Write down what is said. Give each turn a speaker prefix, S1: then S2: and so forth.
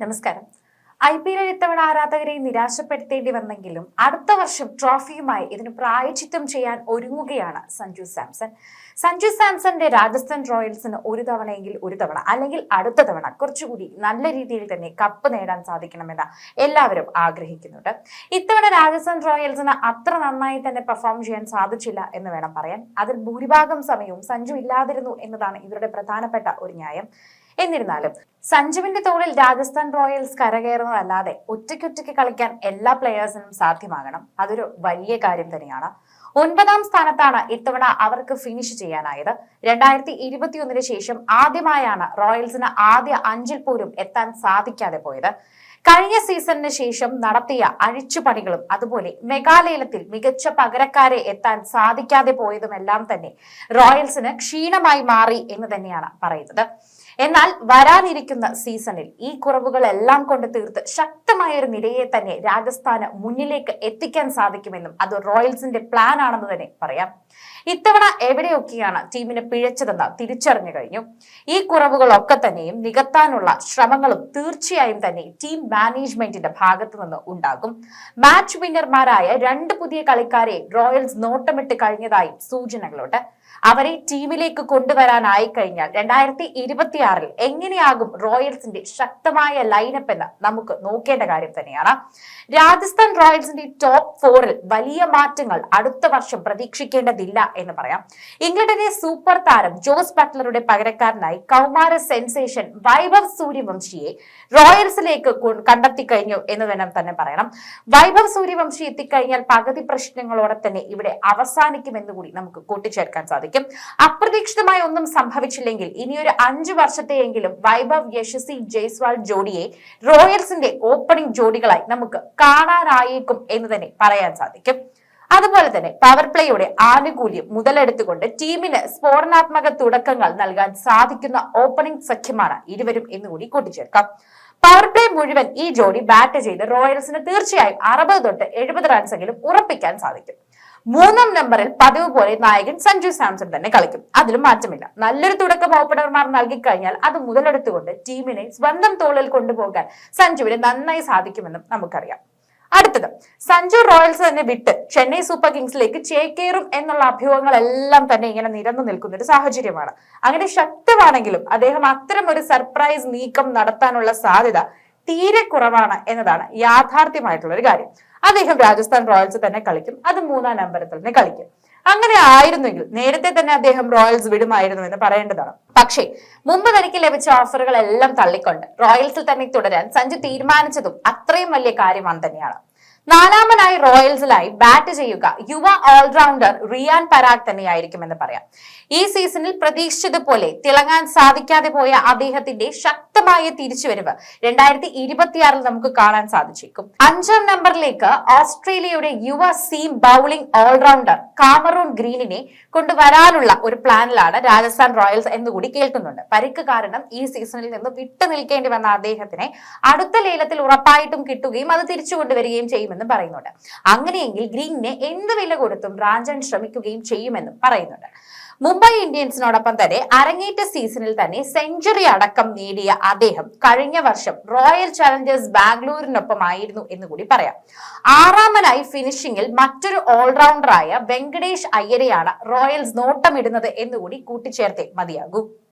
S1: നമസ്കാരം. I P L ഇത്തവണ ആരാധകരെ നിരാശപ്പെടുത്തേണ്ടി വന്നെങ്കിലും അടുത്ത വർഷം ട്രോഫിയുമായി ഇതിന് പ്രായച്ചിത്തം ചെയ്യാൻ ഒരുങ്ങുകയാണ് സഞ്ജു സാംസൺ. സഞ്ജു സാംസന്റെ രാജസ്ഥാൻ റോയൽസിന് ഒരു തവണയെങ്കിൽ ഒരു തവണ അല്ലെങ്കിൽ അടുത്ത തവണ കുറച്ചുകൂടി നല്ല രീതിയിൽ തന്നെ കപ്പ് നേടാൻ സാധിക്കണമെന്ന് എല്ലാവരും ആഗ്രഹിക്കുന്നുണ്ട്. ഇത്തവണ രാജസ്ഥാൻ റോയൽസിന് അത്ര നന്നായി തന്നെ പെർഫോം ചെയ്യാൻ സാധിച്ചില്ല എന്ന് വേണം പറയാൻ. അതിൽ ഭൂരിഭാഗം സമയവും സഞ്ജു ഇല്ലാതിരുന്നു എന്നതാണ് ഇവരുടെ പ്രധാനപ്പെട്ട ഒരു ന്യായം. എന്നിരുന്നാലും സഞ്ജുവിന്റെ തോളിൽ രാജസ്ഥാൻ റോയൽസ് കരകയറുന്നതല്ലാതെ ഒറ്റയ്ക്കൊറ്റയ്ക്ക് കളിക്കാൻ എല്ലാ പ്ലെയേഴ്സിനും സാധ്യമാകണം. അതൊരു വലിയ കാര്യം തന്നെയാണ്. ഒൻപതാം സ്ഥാനത്താണ് ഇത്തവണ അവർക്ക് ഫിനിഷ് ചെയ്യാനായത്. രണ്ടായിരത്തി ഇരുപത്തിയൊന്നിന് ശേഷം ആദ്യമായാണ് റോയൽസിന് ആദ്യ അഞ്ചിൽ പോലും എത്താൻ സാധിക്കാതെ പോയത്. കഴിഞ്ഞ സീസണിന് ശേഷം നടത്തിയ അഴിച്ചുപണികളും അതുപോലെ മെഗാലയലത്തിൽ മികച്ച പകരക്കാരെ എത്താൻ സാധിക്കാതെ പോയതുമെല്ലാം തന്നെ റോയൽസിന് ക്ഷീണമായി മാറി എന്ന് തന്നെയാണ് പറയുന്നത്. എന്നാൽ വരാനിരിക്കുന്ന സീസണിൽ ഈ കുറവുകളെല്ലാം കൊണ്ട് തീർത്ത് ശക്തമായ ഒരു നിരയെ തന്നെ രാജസ്ഥാന് മുന്നിലേക്ക് എത്തിക്കാൻ സാധിക്കുമെന്നും അത് റോയൽസിന്റെ പ്ലാൻ ആണെന്ന് തന്നെ പറയാം. ഇത്തവണ എവിടെയൊക്കെയാണ് ടീമിന് പിഴച്ചതെന്ന് തിരിച്ചറിഞ്ഞു കഴിഞ്ഞു. ഈ കുറവുകളൊക്കെ തന്നെയും നികത്താനുള്ള ശ്രമങ്ങളും തീർച്ചയായും തന്നെ ടീം മാനേജ്മെന്റിന്റെ ഭാഗത്തു നിന്ന് ഉണ്ടാകും. മാച്ച് വിന്നർമാരായ രണ്ട് പുതിയ കളിക്കാരെ റോയൽസ് നോട്ടമിട്ട് കഴിഞ്ഞതായും സൂചനകളുണ്ട്. അവരെ ടീമിലേക്ക് കൊണ്ടുവരാനായി കഴിഞ്ഞാൽ രണ്ടായിരത്തി ഇരുപത്തിയാറിൽ എങ്ങനെയാകും റോയൽസിന്റെ ശക്തമായ ലൈനപ്പ് എന്ന് നമുക്ക് നോക്കേണ്ട കാര്യം തന്നെയാണ്. രാജസ്ഥാൻ റോയൽസിന്റെ ടോപ്പ് ഫോറിൽ വലിയ മാറ്റങ്ങൾ അടുത്ത വർഷം പ്രതീക്ഷിക്കേണ്ടതില്ല എന്ന് പറയാം. ഇംഗ്ലണ്ടിലെ സൂപ്പർ താരം ജോസ് ബട്ട്ലറുടെ പകരക്കാരനായി കൗമാര സെൻസേഷൻ വൈഭവ് സൂര്യവംശിയെ റോയൽസിലേക്ക് കണ്ടെത്തി കഴിഞ്ഞു എന്ന് തന്നെ തന്നെ പറയണം. വൈഭവ് സൂര്യവംശി എത്തിക്കഴിഞ്ഞാൽ പകുതി പ്രശ്നങ്ങളോടെ തന്നെ ഇവിടെ അവസാനിക്കുമെന്ന് കൂടി നമുക്ക് കൂട്ടിച്ചേർക്കാൻ സാധിക്കും. അപ്രതീക്ഷിതമായി ഒന്നും സംഭവിച്ചില്ലെങ്കിൽ ഇനിയൊരു അഞ്ചു വർഷത്തെയെങ്കിലും വൈഭവ് യശസ്വി ജയ്സ്വാൾ ജോഡിയെ റോയൽസിന്റെ ഓപ്പണിംഗ് ജോഡികളായി നമുക്ക് കാണാനായേക്കും എന്ന് തന്നെ പറയാൻ സാധിക്കും. അതുപോലെ തന്നെ പവർ പ്ലേയുടെ ആനുകൂല്യം മുതലെടുത്തുകൊണ്ട് ടീമിന് സ്ഫോടനാത്മക തുടക്കങ്ങൾ നൽകാൻ സാധിക്കുന്ന ഓപ്പണിംഗ് സഖ്യമാണ് ഇരുവരും എന്നുകൂടി കൂട്ടിച്ചേർക്കാം. പവർ പ്ലേ മുഴുവൻ ഈ ജോഡി ബാറ്റ് ചെയ്ത് റോയൽസിന് തീർച്ചയായും അറുപത് തൊട്ട് എഴുപത് റൺസെങ്കിലും ഉറപ്പിക്കാൻ സാധിക്കും. മൂന്നാം നമ്പറിൽ പതിവ് പോലെ നായകൻ സഞ്ജു സാംസൺ തന്നെ കളിക്കും. അതിലും മാറ്റമില്ല. നല്ലൊരു തുടക്കം ഓപ്പണർമാർ നൽകിക്കഴിഞ്ഞാൽ അത് മുതലെടുത്തുകൊണ്ട് ടീമിനെ സ്വന്തം തോളിൽ കൊണ്ടുപോകാൻ സഞ്ജുവിന് നന്നായി സാധിക്കുമെന്നും നമുക്കറിയാം. അടുത്തത് സഞ്ജു റോയൽസ് തന്നെ വിട്ട് ചെന്നൈ സൂപ്പർ കിങ്സിലേക്ക് ചേക്കേറും എന്നുള്ള അഭ്യൂഹങ്ങളെല്ലാം തന്നെ ഇങ്ങനെ നിരന്നു നിൽക്കുന്ന ഒരു സാഹചര്യമാണ്. അങ്ങനെ ശക്തമാണെങ്കിലും അദ്ദേഹം അത്തരം ഒരു സർപ്രൈസ് നീക്കം നടത്താനുള്ള സാധ്യത തീരെ കുറവാണ് എന്നതാണ് യാഥാർത്ഥ്യമായിട്ടുള്ള ഒരു കാര്യം. അദ്ദേഹം രാജസ്ഥാൻ റോയൽസ് തന്നെ കളിക്കും. അത് മൂന്നാം നമ്പറിൽ തന്നെ കളിക്കും. അങ്ങനെ ആയിരുന്നെങ്കിൽ നേരത്തെ തന്നെ അദ്ദേഹം റോയൽസ് വിടുമായിരുന്നു എന്ന് പറയേണ്ടതാണ്. പക്ഷേ മുമ്പ് തനിക്ക് ലഭിച്ച ഓഫറുകളെല്ലാം തള്ളിക്കൊണ്ട് റോയൽസിൽ തന്നെ തുടരാൻ സഞ്ജു തീരുമാനിച്ചതും അത്രയും വലിയ കാര്യമാണ് തന്നെയാണ്. നാലാമനായി റോയൽസിലായി ബാറ്റ് ചെയ്യുക യുവ ഓൾറൗണ്ടർ റിയാൻ പരാഗ് തന്നെയായിരിക്കുമെന്ന് പറയാം. ഈ സീസണിൽ പ്രതീക്ഷിച്ചതുപോലെ തിളങ്ങാൻ സാധിക്കാതെ പോയ അദ്ദേഹത്തിന്റെ ശക്തമായ തിരിച്ചുവരവ് രണ്ടായിരത്തി ഇരുപത്തിയാറിൽ നമുക്ക് കാണാൻ സാധിച്ചേക്കും. അഞ്ചാം നമ്പറിലേക്ക് ഓസ്ട്രേലിയയുടെ യുവ seam bowling all rounder Cameron ഗ്രീനിനെ കൊണ്ടുവരാനുള്ള ഒരു പ്ലാനിലാണ് രാജസ്ഥാൻ റോയൽസ് എന്നുകൂടി കേൾക്കുന്നുണ്ട്. പരിക്ക് കാരണം ഈ സീസണിൽ നിന്ന് വിട്ടു നിൽക്കേണ്ടി വന്ന അദ്ദേഹത്തിനെ അടുത്ത ലേലത്തിൽ ഉറപ്പായിട്ടും കിട്ടുകയും അത് തിരിച്ചു കൊണ്ടുവരികയും ചെയ്യുമെന്നും പറയുന്നുണ്ട്. അങ്ങനെയെങ്കിൽ ഗ്രീനിനെ എന്ത് വില കൊടുത്തും റാഞ്ചൻ ശ്രമിക്കുകയും ചെയ്യുമെന്നും പറയുന്നുണ്ട്. മുംബൈ ഇന്ത്യൻസിനോടൊപ്പം തന്നെ അരങ്ങേറ്റ സീസണിൽ തന്നെ സെഞ്ചുറി അടക്കം നേടിയ അദ്ദേഹം കഴിഞ്ഞ വർഷം റോയൽ ചലഞ്ചേഴ്സ് ബാംഗ്ലൂരിനൊപ്പമായിരുന്നു എന്ന് കൂടി പറയാം. ആറാമനായി ഫിനിഷിംഗിൽ മറ്റൊരു ഓൾറൗണ്ടറായ വെങ്കടേഷ് അയ്യരെയാണ് റോയൽസ് നോട്ടമിടുന്നത് എന്നുകൂടി കൂട്ടിച്ചേർത്തേ മതിയാകൂ.